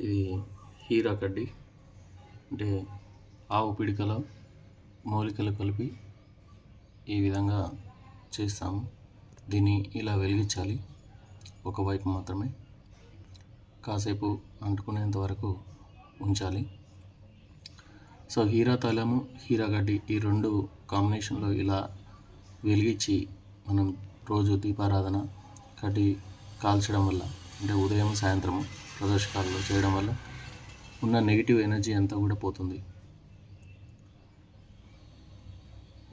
ఇది హీరా కడ్డి అంటే ఆవు పిడికల మూలికలు కలిపి ఈ విధంగా చేస్తాము. దీన్ని ఇలా వెలిగించాలి ఒకవైపు మాత్రమే. కాసేపు అంటుకునేంత వరకు ఉంచాలి. సో హీరా తైలము హీరా గడ్డి ఈ రెండు కాంబినేషన్లో ఇలా వెలిగించి మనం రోజు దీపారాధన కడ్డి కాల్చడం వల్ల అంటే ఉదయం సాయంత్రము ప్రదోషకాలలో చేయడం వల్ల ఉన్న నెగిటివ్ ఎనర్జీ అంతా కూడా పోతుంది.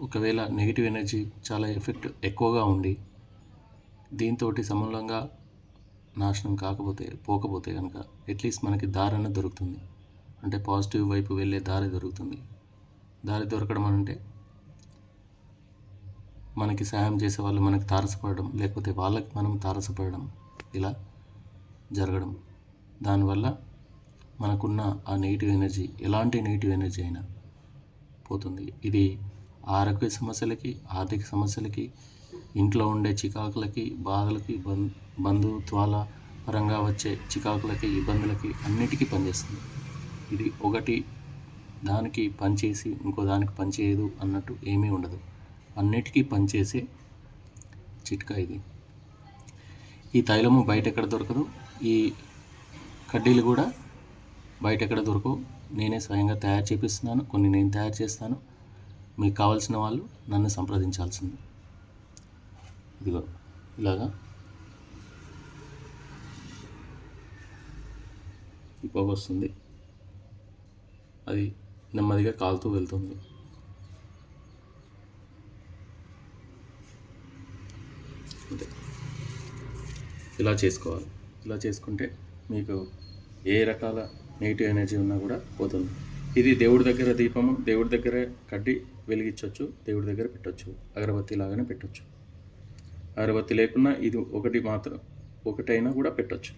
ఒకవేళ నెగిటివ్ ఎనర్జీ చాలా ఎఫెక్ట్ ఎక్కువగా ఉండి దీంతో సమూలంగా నాశనం కాకపోతే పోకపోతే కనుక అట్లీస్ట్ మనకి దారి అనేది దొరుకుతుంది. అంటే పాజిటివ్ వైపు వెళ్ళే దారి దొరుకుతుంది. దారి దొరకడం అంటే మనకి సహాయం చేసే వాళ్ళు మనకి తారసపడడం లేకపోతే వాళ్ళకి మనం తారసపడడం ఇలా జరగడం. దానివల్ల మనకున్న ఆ నెగిటివ్ ఎనర్జీ ఎలాంటి నెగిటివ్ ఎనర్జీ అయినా పోతుంది. ఇది ఆరోగ్య సమస్యలకి ఆర్థిక సమస్యలకి ఇంట్లో ఉండే చికాకులకి బాధలకి బం బంధుత్వాల పరంగా వచ్చే చికాకులకి ఇబ్బందులకి అన్నిటికీ పనిచేస్తుంది. ఇది ఒకటి దానికి పనిచేసి ఇంకో దానికి పనిచేయదు అన్నట్టు ఏమీ ఉండదు. అన్నిటికీ పనిచేసే చిట్కా ఇది. ఈ తైలము బయట ఎక్కడ దొరకదు? ఈ కడ్డీలు కూడా బయట ఎక్కడ దొరకవు. నేనే స్వయంగా తయారు చేపిస్తున్నాను. కొన్ని నేను తయారు చేస్తాను. మీకు కావాల్సిన వాళ్ళు నన్ను సంప్రదించాల్సింది. ఇదిగో ఇలాగా. ఈ పొగ వస్తుంది. అది నెమ్మదిగా కాలుతూ వెళ్తుంది. అంతే. ఇలా చేసుకోవాలి. ఇలా చేసుకుంటే మీకు ఏ రకాల నెగిటివ్ ఎనర్జీ ఉన్నా కూడా పోతుంది. ఇది దేవుడి దగ్గర దీపము దేవుడి దగ్గర కడ్డి వెలిగించవచ్చు దేవుడి దగ్గర పెట్టవచ్చు అగరబత్తి లాగానే పెట్టవచ్చు అగరబత్తి లేకున్నా ఇది ఒకటి మాత్రం ఒకటైనా కూడా పెట్టవచ్చు